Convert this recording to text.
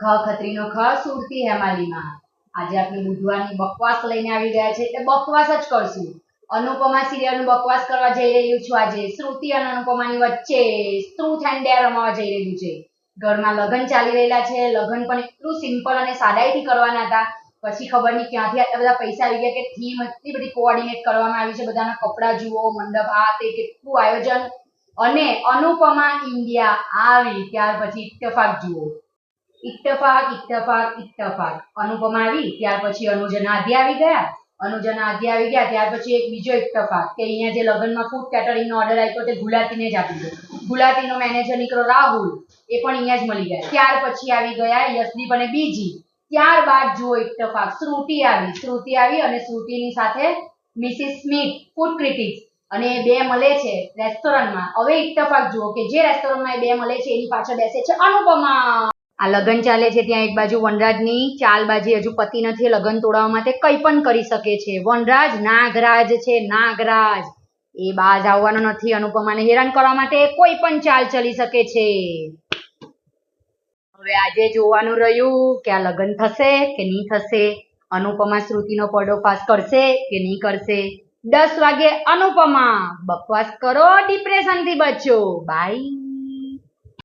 ખ ખત્રીનો ખ સુરતી હેમાલીમાં. આજે આપણે બુધવારની બકવાસ લઈને આવી ગયા છે એટલે બકવાસ જ કરશું. અનુપમા સિરિયલનું બકવાસ કરવા જઈ રહ્યું છું આજે. શ્રુતિ અને અનુપમાની વચ્ચે ટ્રુથ એન્ડ ડેર રમવા જઈ રહ્યું છે. ઘરમાં લગ્ન ચાલી રહેલા છે. લગ્ન પણ એટલું સિમ્પલ અને સાદાઈથી કરવાના હતા. પછી ખબર નહીં ક્યાંથી આટલા બધા પૈસા આવી ગયા કે થીમ એટલી બધી કોઓર્ડિનેટ કરવામાં આવી છે. બધાના કપડાં જુઓ, મંડપ, આ તે કેટલું આયોજન. અને અનુપમા ઇન્ડિયા આવી ત્યાર પછી ઇત્તફાક જુઓ. ઇત્તફાક ઇત્તફાક ઇત્તફાક અનુપમા આવી ત્યાર પછી અનુજના આધ્યા આવી ગયા. અનુજના આધ્યા આવી ગયા, ત્યાર પછી એક બીજો ઇત્તફાક કે અહીંયા જે લગ્નમાં ફૂડ કેટરિંગનો ઓર્ડર આપ્યો તે ગુલાતીને જ આપી દો. ગુલાતીનો મેનેજર નીકળો રાહુલ, એ પણ અહીંયા જ મળી ગયા. ત્યાર પછી આવી ગયા યશદીપ અને બીજી. ત્યારબાદ જુઓ ઇત્તફાક શ્રુતિ આવી. શ્રુતિ આવી અને શ્રુતિની સાથે મિસિસ સ્મિથ ફૂડ ક્રિટિક્સ અને એ બે મળે છે રેસ્ટોરન્ટમાં. હવે ઇત્તફાક જુઓ કે જે રેસ્ટોરન્ટમાં એ બે મળે છે, એની પાછળ બેસે છે અનુપમા. આ લગ્ન ચાલે છે ત્યાં એક બાજુ વનરાજની ચાલબાજી હજુ પતિ નથી લગ્ન તોડવા માટે કંઈ પણ કરી શકે છે. વનરાજ નાગરાજ છે, નાગરાજ. એ બાજ આવવાનો નથી, અનુપમાને હેરાન કરવા માટે કોઈ પણ ચાલ ચલી શકે છે. હવે આજે જોવાનું રહ્યું કે આ લગ્ન થશે કે નહીં થશે, અનુપમા શ્રુતિનો પર્દોફાશ કરશે કે નહીં કરશે. દસ વાગે અનુપમા, બકવાસ કરો, ડિપ્રેશનથી બચો. બાય